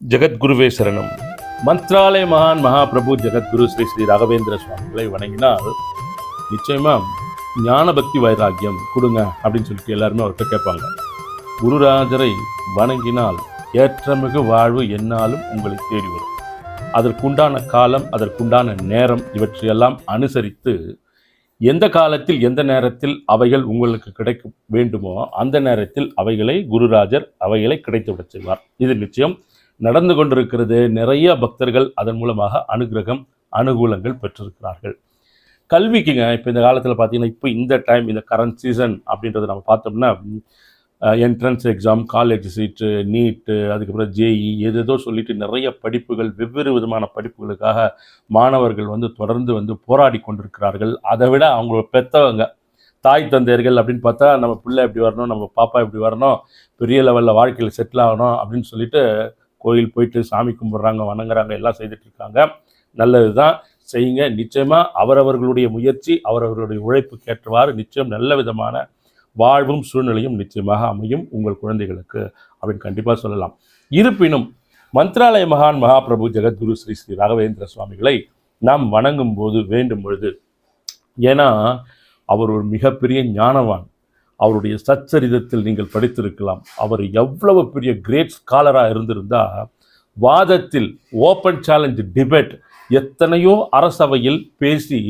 ஜெகத்குருவே சரணம். மந்த்ராலய மகான் மகாபிரபு ஜெகத்குரு ஸ்ரீ ஸ்ரீ ராகவேந்திர சுவாமிகளை வணங்கினால் நிச்சயமா ஞான பக்தி வைராக்கியம் கொடுங்க அப்படின்னு சொல்லிட்டு எல்லாருமே அவர்கிட்ட கேட்பாங்க. குருராஜரை வணங்கினால் ஏற்றமிகு வாழ்வு என்னாலும் உங்களை தேடி வரும் அதற்குண்டான காலம் அதற்குண்டான நேரம் இவற்றையெல்லாம் அனுசரித்து எந்த காலத்தில் எந்த நேரத்தில் அவைகள் உங்களுக்கு கிடைக்க வேண்டுமோ அந்த நேரத்தில் அவைகளை குருராஜர் அவைகளை கிடைத்து விடச் செய்வார். இது நிச்சயம். நடந்து கொண்டிருக்கிறது. நிறைய பக்தர்கள் அதன் மூலமாக அனுகிரகம் அனுகூலங்கள் பெற்றிருக்கிறார்கள். கல்விக்குங்க இப்போ இந்த காலத்தில் பார்த்தீங்கன்னா இப்போ இந்த டைம் இந்த கரண்ட் சீசன் அப்படின்றத நம்ம பார்த்தோம்னா entrance exam college seat NEET அதுக்கப்புறம் ஜேஇ எதேதோ சொல்லிட்டு நிறைய படிப்புகள் வெவ்வேறு விதமான படிப்புகளுக்காக மாணவர்கள் வந்து தொடர்ந்து வந்து போராடி கொண்டிருக்கிறார்கள். அதை விட அவங்களோட பெற்றவங்க தாய் தந்தையர்கள் அப்படின்னு பார்த்தா நம்ம பிள்ளை இப்படி வரணும் நம்ம பாப்பா இப்படி வரணும் பெரிய லெவலில் வாழ்க்கையில் செட்டில் ஆகணும் அப்படின்னு சொல்லிட்டு கோயில் போயிட்டு சாமி கும்பிட்றாங்க வணங்குறாங்க எல்லாம் செய்துட்டு இருக்காங்க நல்லது தான் செய்யுங்க. நிச்சயமாக அவரவர்களுடைய முயற்சி அவரவர்களுடைய உழைப்புக்கு ஏற்றவாறு நிச்சயம் நல்ல விதமான வாழ்வும் சூழ்நிலையும் நிச்சயமாக அமையும் உங்கள் குழந்தைகளுக்கு அப்படின்னு கண்டிப்பாக சொல்லலாம். இருப்பினும் மந்திராலய மகான் மகாபிரபு ஜெகத்குரு ஸ்ரீ ஸ்ரீ ராகவேந்திர சுவாமிகளை நாம் வணங்கும் போது வேண்டும் பொழுது ஏன்னா அவர் ஒரு மிகப்பெரிய ஞானவான். அவருடைய சச்சரிதத்தில் நீங்கள் படித்திருக்கலாம். அவர் எவ்வளவு பெரிய கிரேட் ஸ்காலராக இருந்திருந்தா வாதத்தில் ஓப்பன் சேலஞ்ச் டிபேட் எத்தனையோ அரசவையில் பேசி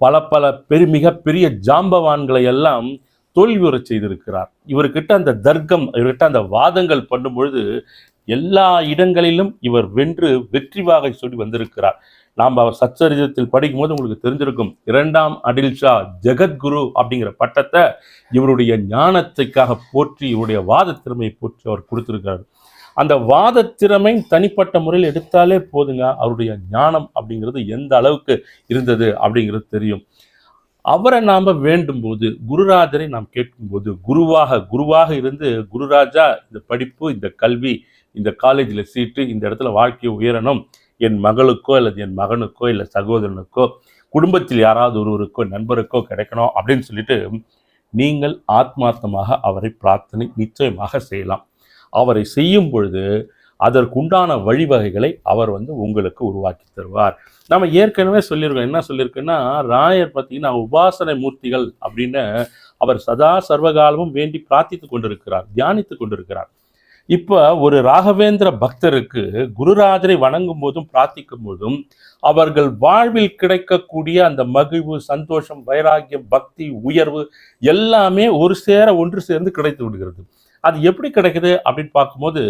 பல பல பெரு மிகப்பெரிய ஜாம்பவான்களை எல்லாம் தோல்வியுறச் செய்திருக்கிறார். இவர்கிட்ட அந்த தர்க்கம் இவர்கிட்ட அந்த வாதங்கள் பண்ணும் பொழுது எல்லா இடங்களிலும் இவர் வென்று வெற்றி வாகை சொல்லி வந்திருக்கிறார். நாம் அவர் சச்சரிதத்தில் படிக்கும்போது உங்களுக்கு தெரிஞ்சிருக்கும். இரண்டாம் அடில் ஷா ஜெகத்குரு அப்படிங்கிற பட்டத்தை இவருடைய ஞானத்துக்காக போற்றி இவருடைய வாத திறமையை போற்றி அவர் கொடுத்திருக்கிறார். அந்த வாத திறமை தனிப்பட்ட முறையில் எடுத்தாலே போதுங்க அவருடைய ஞானம் அப்படிங்கிறது எந்த அளவுக்கு இருந்தது அப்படிங்கிறது தெரியும். அவரை நாம் வேண்டும்போது குருராஜரை நாம் கேட்கும்போது குருவாக குருவாக இருந்து குருராஜா இந்த படிப்பு இந்த கல்வி இந்த காலேஜில் சீட்டு இந்த இடத்துல வாழ்க்கையை உயரணும் என் மகளுக்கோ அல்லது என் மகனுக்கோ இல்லை சகோதரனுக்கோ குடும்பத்தில் யாராவது ஒருவருக்கோ நண்பருக்கோ கிடைக்கணும் அப்படின்னு சொல்லிட்டு நீங்கள் ஆத்மார்த்தமாக அவரை பிரார்த்தனை நிச்சயமாக செய்யலாம். அவரை செய்யும் பொழுது அதற்குண்டான வழிவகைகளை அவர் வந்து உங்களுக்கு உருவாக்கி தருவார். நம்ம ஏற்கனவே சொல்லியிருக்கோம். என்ன சொல்லியிருக்கோன்னா ராயர் பார்த்தீங்கன்னா உபாசனை மூர்த்திகள் அப்படின்னு அவர் சதா சர்வகாலமும் வேண்டி பிரார்த்தித்து கொண்டிருக்கிறார் தியானித்து கொண்டிருக்கிறார். இப்போ ஒரு ராகவேந்திர பக்தருக்கு குருராஜரை வணங்கும் போதும் பிரார்த்திக்கும் போதும் அவர்கள் வாழ்வில் கிடைக்கக்கூடிய அந்த மகிழ்வு சந்தோஷம் வைராக்கியம் பக்தி உயர்வு எல்லாமே ஒரு சேர ஒன்று சேர்ந்து கிடைத்து விடுகிறது. அது எப்படி கிடைக்குது அப்படின்னு பார்க்கும்போது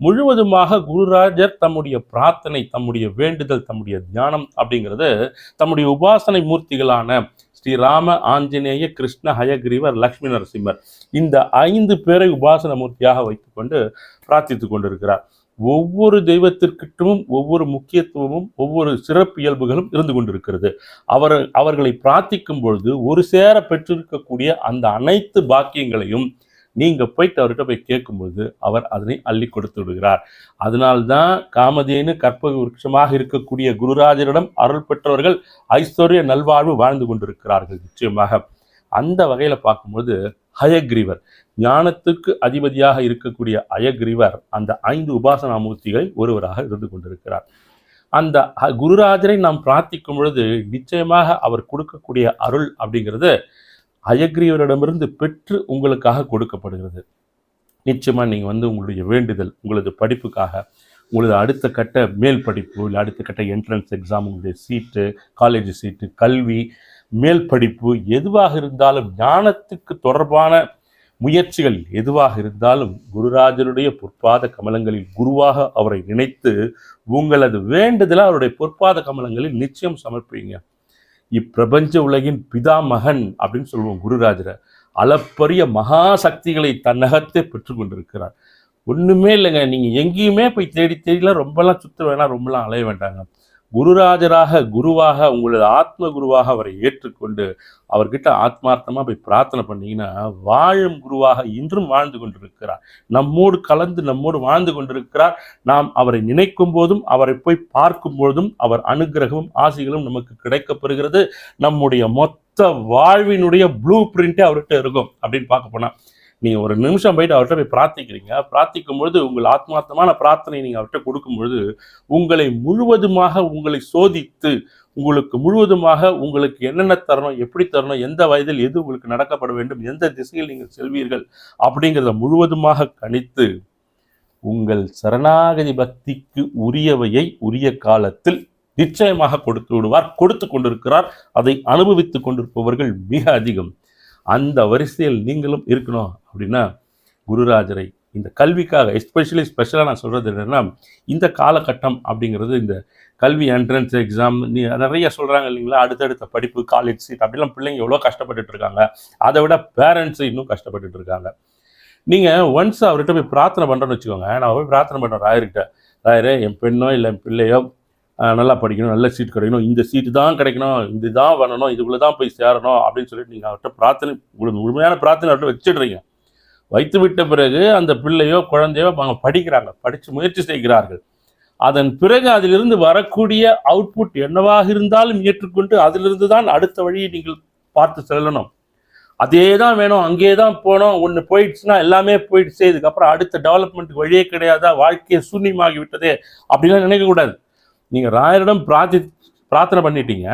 முழுவதுமாக குருராஜர் தம்முடைய பிரார்த்தனை தம்முடைய வேண்டுதல் தம்முடைய தியானம் அப்படிங்கிறது தம்முடைய உபாசனை மூர்த்திகளான ஸ்ரீராம ஆஞ்சநேய கிருஷ்ண ஹயக்ரீவர் லக்ஷ்மி நரசிம்மர். இந்த ஐந்து பேரை உபாசன மூர்த்தியாக வைத்துக்கொண்டு பிரார்த்தித்து கொண்டிருக்கிறார். ஒவ்வொரு தெய்வத்திற்கிட்டும் ஒவ்வொரு முக்கியத்துவமும் ஒவ்வொரு சிறப்பியல்புகளும் இருந்து கொண்டிருக்கிறது. அவர் அவர்களை பிரார்த்திக்கும் பொழுது ஒரு சேர பெற்றிருக்கக்கூடிய அந்த அனைத்து பாக்கியங்களையும் நீங்கள் போயிட்டு அவர்கிட்ட போய் கேட்கும்போது அவர் அதனை அள்ளி கொடுத்து விடுகிறார். அதனால்தான் காமதேனு கற்பக விருட்சமாக இருக்கக்கூடிய குருராஜரிடம் அருள் பெற்றவர்கள் ஐஸ்வர்ய நல்வாழ்வு வாழ்ந்து கொண்டிருக்கிறார்கள் நிச்சயமாக. அந்த வகையில் பார்க்கும்போது ஹயக்ரீவர் ஞானத்துக்கு அதிபதியாக இருக்கக்கூடிய அயக்ரீவர் அந்த ஐந்து உபாசனா மூர்த்திகளில் ஒருவராக இருந்து கொண்டிருக்கிறார். அந்த குருராஜரை நாம் பிரார்த்திக்கும் பொழுது நிச்சயமாக அவர் கொடுக்கக்கூடிய அருள் அப்படிங்கிறது அயக்ரீவரிடமிருந்து பெற்று உங்களுக்காக கொடுக்கப்படுகிறது. நிச்சயமாக நீங்கள் வந்து உங்களுடைய வேண்டுதல் உங்களது படிப்புக்காக உங்களது அடுத்த கட்ட மேல் படிப்பு இல்லை அடுத்த கட்ட என்ட்ரன்ஸ் எக்ஸாம் உங்களுடைய சீட்டு காலேஜ் சீட்டு கல்வி மேல் படிப்பு எதுவாக இருந்தாலும் ஞானத்துக்கு தொடர்பான முயற்சிகள் எதுவாக இருந்தாலும் குருராஜருடைய பொற்பாத கமலங்களில் குருவாக அவரை நினைத்து உங்களது வேண்டுதலை அவருடைய பொற்பாத கமலங்களில் நிச்சயம் சமர்ப்பீங்க. இப்பிரபஞ்ச உலகின் பிதாமகன் அப்படின்னு சொல்லுவோம் குருராஜரை. அளப்பரிய மகா சக்திகளை தன்னகத்தே பெற்று கொண்டிருக்கிறார். ஒன்றுமே இல்லைங்க. நீங்கள் எங்கேயுமே போய் தேடி தேடிலாம் ரொம்பலாம் சுற்ற வேணாம் ரொம்பலாம் அலைய வேண்டாங்க. குருராஜராக குருவாக உங்களது ஆத்ம குருவாக அவரை ஏற்றுக்கொண்டு அவர்கிட்ட ஆத்மார்த்தமாக போய் பிரார்த்தனை பண்ணிங்கன்னா வாழும் குருவாக இன்றும் வாழ்ந்து கொண்டிருக்கிறார். நம்மோடு கலந்து நம்மோடு வாழ்ந்து கொண்டிருக்கிறார். நாம் அவரை நினைக்கும் போதும் அவரை போய் பார்க்கும் பொழுதும் அவர் அனுகிரகமும் ஆசைகளும் நமக்கு கிடைக்கப்பெறுகிறது. நம்முடைய மொத்த வாழ்வினுடைய ப்ளூ பிரிண்டே அவர்கிட்ட இருக்கும் அப்படின்னு பார்க்க போனால் நீங்கள் ஒரு நிமிஷம் போயிட்டு அவர்கிட்ட போய் பிரார்த்திக்கிறீங்க. பிரார்த்திக்கும் பொழுது உங்கள் ஆத்மார்த்தமான பிரார்த்தனை நீங்கள் அவர்கிட்ட கொடுக்கும் பொழுது உங்களை முழுவதுமாக உங்களை சோதித்து உங்களுக்கு முழுவதுமாக உங்களுக்கு என்னென்ன தரணும் எப்படி தரணும் எந்த வயதில் எது உங்களுக்கு நடக்கப்பட வேண்டும் எந்த திசையில் நீங்கள் செல்வீர்கள் அப்படிங்கிறத முழுவதுமாக கணித்து உங்கள் சரணாகதி பக்திக்கு உரியவையை உரிய காலத்தில் நிச்சயமாக கொடுத்து விடுவார் கொடுத்து கொண்டிருக்கிறார். அதை அனுபவித்துக் கொண்டிருப்பவர்கள் மிக அதிகம். அந்த வரிசையில் நீங்களும் இருக்கணும் அப்படின்னா குருராஜரை இந்த கல்விக்காக எஸ்பெஷலி ஸ்பெஷலாக நான் சொல்கிறது என்னென்னா இந்த காலகட்டம் அப்படிங்கிறது இந்த கல்வி என்ட்ரன்ஸ் எக்ஸாம் நீ நிறைய சொல்கிறாங்க இல்லைங்களா? அடுத்தடுத்த படிப்பு காலேஜ் சீட் அப்படிலாம் பிள்ளைங்க எவ்வளோ கஷ்டப்பட்டுட்டு இருக்காங்க. அதை விட பேரண்ட்ஸ் இன்னும் கஷ்டப்பட்டுட்டு இருக்காங்க. நீங்கள் ஒன்ஸ் அவர்கிட்ட போய் பிரார்த்தனை பண்ணுறோன்னு வச்சுக்கோங்க. நான் போய் பிரார்த்தனை பண்ணுறேன் ராயர்கிட்ட. ராயரே என் பெண்ணோ இல்லை என் பிள்ளையோ நல்லா படிக்கணும் நல்ல சீட் கிடைக்கணும். இந்த சீட்டு தான் கிடைக்கணும் இது தான் பண்ணணும் இதுக்குள்ளே தான் போய் சேரணும் அப்படின்னு சொல்லிட்டு நீங்கள் அவர்கிட்ட பிரார்த்தனை உங்களுக்கு முழுமையான பிரார்த்தனை அவர்கிட்ட வச்சிடுறீங்க. வைத்து விட்ட பிறகு அந்த பிள்ளையோ குழந்தையோ அவங்க படிக்கிறாங்க படித்து முயற்சி செய்கிறார்கள். அதன் பிறகு அதிலிருந்து வரக்கூடிய அவுட்புட் என்னவாக இருந்தாலும் ஏற்றுக்கொண்டு அதிலிருந்து தான் அடுத்த வழியை நீங்கள் பார்த்து செல்லணும். அதே தான் வேணும் அங்கே தான் போனோம் ஒன்று போயிடுச்சுன்னா எல்லாமே போயிடுச்சு இதுக்கப்புறம் அடுத்த டெவலப்மெண்ட் வழியே கிடையாதா வாழ்க்கையை சூன்யமாகி விட்டதே அப்படிலாம் நினைக்கக்கூடாது. நீங்கள் ராயரிடம் பிரார்த்தி பிரார்த்தனை பண்ணிட்டீங்க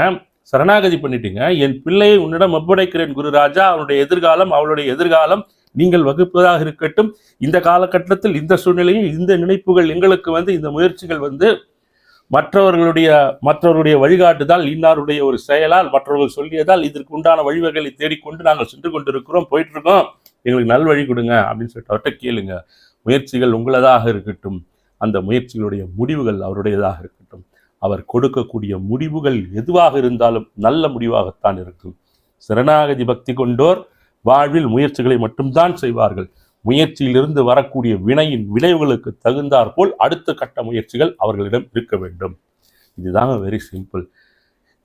சரணாகதி பண்ணிட்டீங்க என் பிள்ளையை உன்னிடம் ஒப்படைக்கிறேன் குருராஜா அவனுடைய எதிர்காலம் அவளுடைய எதிர்காலம் நீங்கள் வகுப்பதாக இருக்கட்டும். இந்த காலகட்டத்தில் இந்த சூழ்நிலையில் இந்த நினைப்புகள் எங்களுக்கு வந்து இந்த முயற்சிகள் வந்து மற்றவர்களுடைய மற்றவருடைய வழிகாட்டுதால் இன்னாருடைய ஒரு செயலால் மற்றவர்கள் சொல்லியதால் இதற்கு உண்டான வழிவகைகளை தேடிக்கொண்டு நாங்கள் சென்று கொண்டிருக்கிறோம் போயிட்டு இருக்கோம் எங்களுக்கு நல் வழி கொடுங்க அப்படின்னு சொல்லிட்டு அவர்கிட்ட கேளுங்க. முயற்சிகள் உங்களதாக இருக்கட்டும். அந்த முயற்சிகளுடைய முடிவுகள் அவருடையதாக இருக்கட்டும். அவர் கொடுக்கக்கூடிய முடிவுகள் எதுவாக இருந்தாலும் நல்ல முடிவாகத்தான் இருக்கும். சரணாகதி பக்தி கொண்டோர் வாழ்வில் முயற்சிகளை மட்டும்தான் செய்வார்கள். முயற்சியிலிருந்து வரக்கூடிய வினையின் விளைவுகளுக்கு தகுந்தாற்போல் அடுத்த கட்ட முயற்சிகள் அவர்களிடம் இருக்க வேண்டும். இதுதாங்க வெரி சிம்பிள்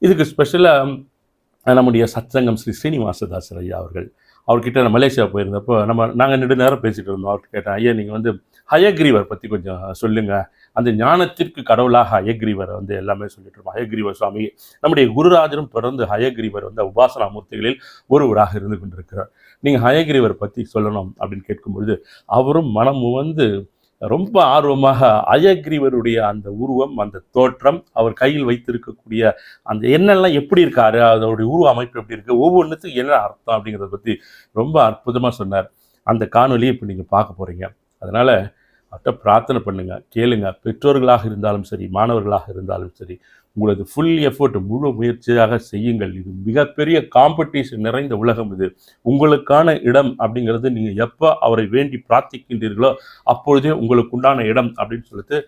இதுக்கு ஸ்பெஷலாக நம்முடைய சத்சங்கம் ஸ்ரீ ஸ்ரீனிவாசதாசர் ஐயா அவர்கள். அவர்கிட்ட நான் மலேசியா போயிருந்தப்போ நம்ம நாங்கள் நெடு நேரம் பேசிகிட்டு இருந்தோம். அவர்கிட்ட கேட்டேன் ஐயா நீங்கள் வந்து ஹயக்ரீவர் பற்றி கொஞ்சம் சொல்லுங்கள் அந்த ஞானத்திற்கு கடவுளாக ஹயக்ரீவரை வந்து எல்லாமே சொல்லிட்டு இருக்கோம் ஹயக்ரீவர் சுவாமி நம்முடைய குருராஜரும் தொடர்ந்து ஹயக்ரீவர் வந்து உபாசனா மூர்த்திகளில் ஒருவராக இருந்து கொண்டிருக்கிறார். நீங்கள் ஹயக்ரீவர் பற்றி சொல்லணும் அப்படின்னு கேட்கும்பொழுது அவரும் மனம் வந்து ரொம்ப ஆர்வமாக அயக்ரீவருடைய அந்த உருவம் அந்த தோற்றம் அவர் கையில் வைத்திருக்கக்கூடிய அந்த என்னெல்லாம் எப்படி இருக்காரு அதோடைய உருவ அமைப்பு எப்படி இருக்குது ஒவ்வொன்றுத்துக்கும் என்ன அர்த்தம் அப்படிங்கிறத பற்றி ரொம்ப அற்புதமாக சொன்னார். அந்த காணொலியை இப்போ நீங்கள் பார்க்க போகிறீங்க அதனால் அவர்கிட்ட பிரார்த்தனை பண்ணுங்க கேளுங்க. பெற்றோர்களாக இருந்தாலும் சரி மாணவர்களாக இருந்தாலும் சரி உங்களது ஃபுல் எஃபர்ட் முழு முயற்சியாக செய்யுங்கள். இது மிகப்பெரிய காம்படிஷன் நிறைந்த உலகம் இது. உங்களுக்கான இடம் அப்படிங்கிறது நீங்கள் எப்போ அவரை வேண்டி பிரார்த்திக்கின்றீர்களோ அப்பொழுதே உங்களுக்கு உண்டான இடம் அப்படின்னு சொல்லிட்டு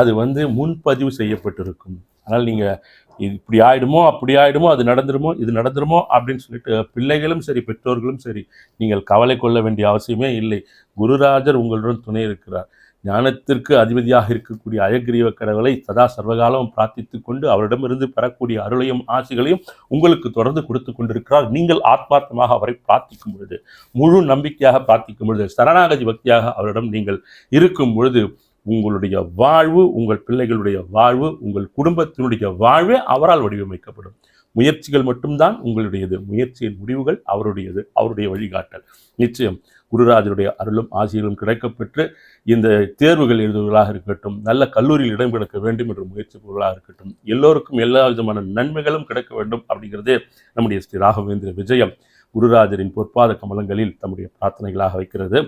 அது வந்து முன்பதிவு செய்யப்பட்டிருக்கும். அதனால் நீங்கள் இது இப்படி ஆகிடுமோ அப்படி ஆகிடுமோ அது நடந்துருமோ இது நடந்துருமோ அப்படின்னு சொல்லிட்டு பிள்ளைகளும் சரி பெற்றோர்களும் சரி நீங்கள் கவலை கொள்ள வேண்டிய அவசியமே இல்லை. குருராஜர் உங்களுடன் துணை இருக்கிறார். ஞானத்திற்கு அதிபதியாக இருக்கக்கூடிய அயக்ரீவ கடவுளை சதா சர்வகாலம் பிரார்த்தித்து கொண்டு அவரிடமிருந்து பெறக்கூடிய அருளையும் ஆசிகளையும் உங்களுக்கு தொடர்ந்து கொடுத்து கொண்டிருக்கிறார். நீங்கள் ஆத்மார்த்தமாக அவரை பிரார்த்திக்கும் பொழுது முழு நம்பிக்கையாக பிரார்த்திக்கும் பொழுது சரணாகதி பக்தியாக அவரிடம் நீங்கள் இருக்கும் பொழுது உங்களுடைய வாழ்வு உங்கள் பிள்ளைகளுடைய வாழ்வு உங்கள் குடும்பத்தினுடைய வாழ்வே அவரால் வடிவமைக்கப்படும். முயற்சிகள் மட்டும்தான் உங்களுடையது. முயற்சியின் முடிவுகள் அவருடையது அவருடைய வழிகாட்டல். நிச்சயம் குருராஜருடைய அருளும் ஆசிரியர்களும் கிடைக்கப்பெற்று இந்த தேர்வுகள் எழுதுவர்களாக இருக்கட்டும் நல்ல கல்லூரியில் இடம் கிடைக்க வேண்டும் என்ற முயற்சிப்பவர்களாக இருக்கட்டும் எல்லோருக்கும் எல்லா விதமான நன்மைகளும் கிடைக்க வேண்டும் அப்படிங்கிறதே நம்முடைய ஸ்ரீ ராகவேந்திர விஜயம் குருராஜரின் பொற்பாத கமலங்களில் தம்முடைய பிரார்த்தனைகளாக வைக்கிறது.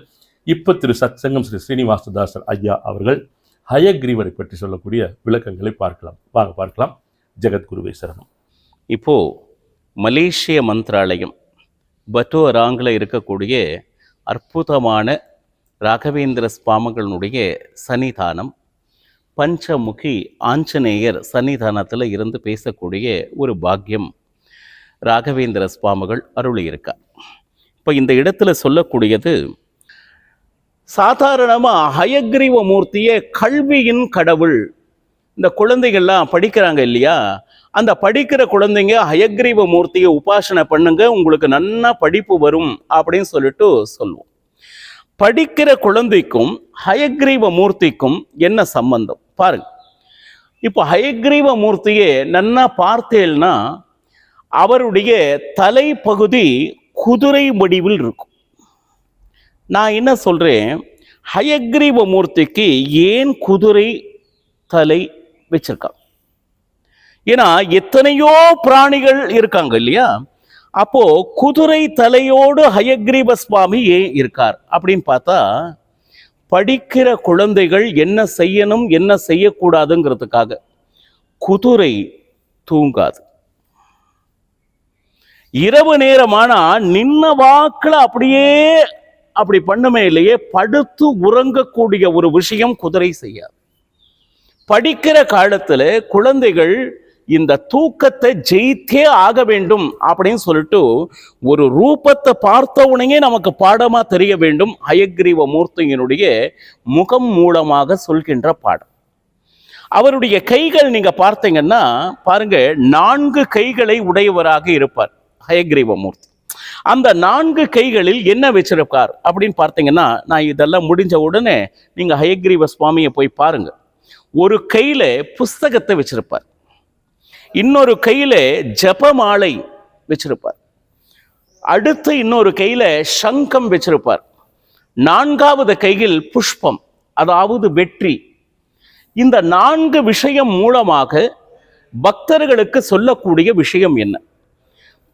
இப்போ திரு சத்சங்கம் ஸ்ரீ ஸ்ரீனிவாசதாசர் ஐயா அவர்கள் ஹயக்ரீவரை பற்றி சொல்லக்கூடிய விளக்கங்களை பார்க்கலாம். வாங்க பார்க்கலாம். ஜெகத்குருவை சரணம். இப்போது மலேசிய மந்திராலயம் பட்டோராங்கில் இருக்கக்கூடிய அற்புதமான ராகவேந்திர சுவாமிகளுடைய சன்னிதானம் பஞ்சமுகி ஆஞ்சநேயர் சன்னிதானத்தில் இருந்து பேசக்கூடிய ஒரு பாக்கியம் ராகவேந்திர சுவாமிகள் அருளியிருக்கார். இப்போ இந்த இடத்துல சொல்லக்கூடியது சாதாரணமாக ஹயக்ரீவ மூர்த்தியே கல்வியின் கடவுள் இந்த குழந்தைகள்லாம் படிக்கிறாங்க இல்லையா? அந்த படிக்கிற குழந்தைங்க ஹயக்ரீவ மூர்த்தியை உபாசனை பண்ணுங்க உங்களுக்கு நன்னா படிப்பு வரும் அப்படின்னு சொல்லிட்டு சொல்லுவோம். படிக்கிற குழந்தைக்கும் ஹயக்ரீவ மூர்த்திக்கும் என்ன சம்பந்தம்? பாருங்க. இப்போ ஹயக்ரீவ மூர்த்தியை நன்னா பார்த்தேன்னா அவருடைய தலைப்பகுதி குதிரை வடிவில் இருக்கும். நான் என்ன சொல்கிறேன் ஹயக்ரீவ மூர்த்திக்கு ஏன் குதிரை தலை வச்சிருக்கான். ஏன்னா எத்தனையோ பிராணிகள் இருக்காங்க இல்லையா? அப்போ குதிரை தலையோடு ஹயக்ரீப சுவாமி ஏன் இருக்கார். அப்படின்னு பார்த்தா படிக்கிற குழந்தைகள் என்ன செய்யணும் என்ன செய்யக்கூடாதுங்கிறதுக்காக குதிரை தூங்காது. இரவு நேரமானா நின்ன வாக்கில் அப்படியே அப்படி பண்ணுமே இல்லையே படுத்து உறங்கக்கூடிய ஒரு விஷயம் குதிரை செய்யாது. படிக்கிற காலத்தில் குழந்தைகள் இந்த தூக்கத்தை ஜெயித்தே ஆக வேண்டும் அப்படின்னு சொல்லிட்டு ஒரு ரூபத்தை பார்த்த உடனே நமக்கு பாடமாக தெரிய வேண்டும் அயக்ரீவ மூர்த்தியினுடைய முகம் மூலமாக சொல்கின்ற பாடம். அவருடைய கைகள் நீங்க பார்த்தீங்கன்னா பாருங்க நான்கு கைகளை உடையவராக இருப்பார் ஹயக்ரீவ மூர்த்தி. அந்த நான்கு கைகளில் என்ன வச்சிருக்கார் அப்படின்னு பார்த்தீங்கன்னா நான் இதெல்லாம் முடிஞ்ச உடனே நீங்க ஹயக்ரீவ சுவாமியை போய் பாருங்க. ஒரு கையில் புஸ்தகத்தை வச்சிருப்பார். இன்னொரு கையில் ஜபமாலை வச்சிருப்பார். அடுத்து இன்னொரு கையில் சங்கம் வச்சிருப்பார். நான்காவது கையில் புஷ்பம் அதாவது வெற்றி. இந்த நான்கு விஷயம் மூலமாக பக்தர்களுக்கு சொல்லக்கூடிய விஷயம் என்ன?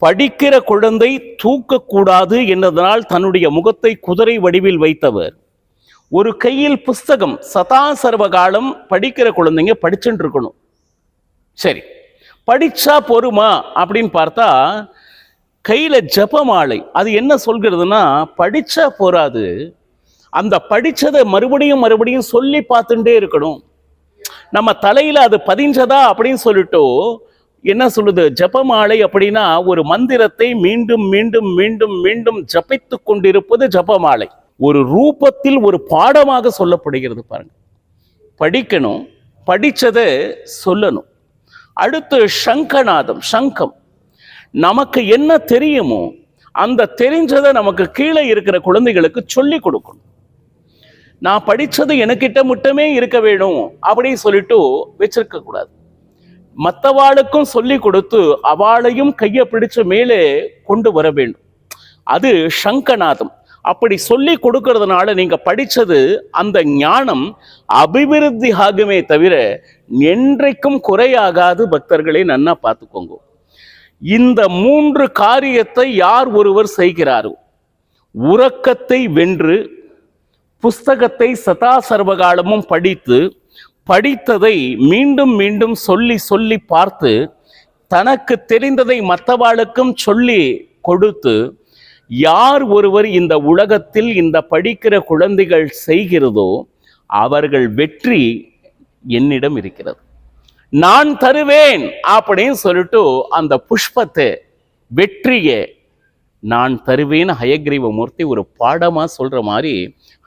படிக்கிற குழந்தை தூக்கக்கூடாது என்பதனால் தன்னுடைய முகத்தை குதிரை வடிவில் வைத்தவர். ஒரு கையில் புஸ்தகம் சதா சர்வகாலம் படிக்கிற குழந்தைங்க படிச்சுட்டு இருக்கணும் சரி. படிச்சா பொறுமா அப்படின்னு பார்த்தா கையில் ஜபமாலை. அது என்ன சொல்கிறதுனா படிச்சா போராது அந்த படித்ததை மறுபடியும் மறுபடியும் சொல்லி பார்த்துட்டே இருக்கணும். நம்ம தலையில் அது பதிஞ்சதா அப்படின்னு சொல்லிட்டு என்ன சொல்லுது? ஜபமாலை அப்படின்னா ஒரு மந்திரத்தை மீண்டும் மீண்டும் மீண்டும் மீண்டும் ஜபித்து கொண்டிருப்பது ஜபமாலை. ஒரு ரூபத்தில் ஒரு பாடமாக சொல்லப்படுகிறது பாருங்க. படிக்கணும் படித்ததை சொல்லணும். அடுத்து சங்கநாதம் சங்கம். நமக்கு என்ன தெரியுமோ அந்த தெரிஞ்சதை நமக்கு கீழே இருக்கிற குழந்தைகளுக்கு சொல்லி கொடுக்கணும். நான் படித்தது எனக்கிட்ட மட்டுமே இருக்க வேணும் அப்படின்னு சொல்லிட்டு வச்சிருக்க கூடாது. மற்றவாளுக்கும் சொல்லி கொடுத்து அவளையும் கையை பிடிச்சு மேலே கொண்டு வர வேண்டும். அது சங்கநாதம். அப்படி சொல்லி கொடுக்கறதுனால நீங்கள் படித்தது அந்த ஞானம் அபிவிருத்தி ஆகுமே தவிர என்றைக்கும் குறையாகாது பக்தர்களை நன்னா பார்த்துக்கோங்க. இந்த மூன்று காரியத்தை யார் ஒருவர் செய்கிறாரோ உறக்கத்தை வென்று புஸ்தகத்தை சதா சர்வகாலமும் படித்து படித்ததை மீண்டும் மீண்டும் சொல்லி சொல்லி பார்த்து தனக்கு தெரிந்ததை மற்றவாளுக்கும் சொல்லி கொடுத்து யார் ஒருவர் இந்த உலகத்தில் இந்த படிக்கிற குழந்தைகள் செய்கிறதோ அவர்கள் வெற்றி என்னிடம் இருக்கிறது. நான் தருவேன் அப்படின்னு சொல்லிட்டு அந்த புஷ்பத்தை வெற்றியை நான் தருவேன் ஹயக்ரீவ மூர்த்தி ஒரு பாடமாக சொல்கிற மாதிரி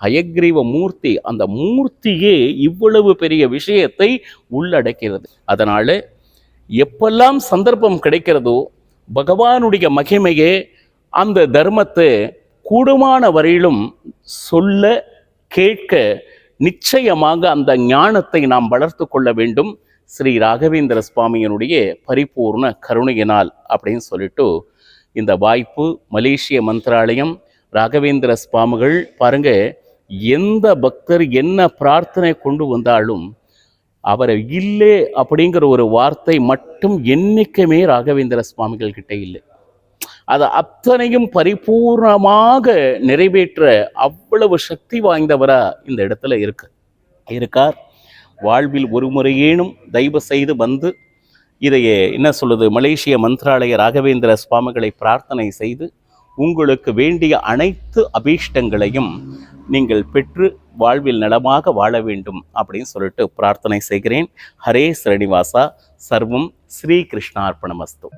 ஹயக்ரீவ மூர்த்தி அந்த மூர்த்தியே இவ்வளவு பெரிய விஷயத்தை உள்ளடக்கிறது. அதனால் எப்பெல்லாம் சந்தர்ப்பம் கிடைக்கிறதோ பகவானுடைய மகிமையே அந்த தர்மத்தை கூடுமான வரையிலும் சொல்ல கேட்க நிச்சயமாக அந்த ஞானத்தை நாம் வளர்த்து கொள்ள வேண்டும். ஸ்ரீ ராகவேந்திர சுவாமியினுடைய பரிபூர்ண கருணையினால் அப்படின்னு சொல்லிட்டு இந்த வாய்ப்பு மலேசிய மந்திராலயம் ராகவேந்திர சுவாமிகள் பாருங்க எந்த பக்தர் என்ன பிரார்த்தனை கொண்டு வந்தாலும் அவரை இல்லை அப்படிங்கிற ஒரு வார்த்தை மட்டும் என்றைக்குமே ராகவேந்திர சுவாமிகள் கிட்டே இல்லை. அதை அத்தனையும் பரிபூர்ணமாக நிறைவேற்ற அவ்வளவு சக்தி வாய்ந்தவரா இந்த இடத்துல இருக்கு. இருக்கார். வாழ்வில் ஒரு முறையேனும் தயவு செய்து வந்து இதையே என்ன சொல்லுது? மலேசிய மந்திராலய ராகவேந்திர சுவாமிகளை பிரார்த்தனை செய்து உங்களுக்கு வேண்டிய அனைத்து அபீஷ்டங்களையும் நீங்கள் பெற்று வாழ்வில் நலமாக வாழ வேண்டும் அப்படின்னு சொல்லிட்டு பிரார்த்தனை செய்கிறேன். ஹரே ஸ்ரீனிவாசா. சர்வம் ஸ்ரீ கிருஷ்ணார்ப்பணமஸ்து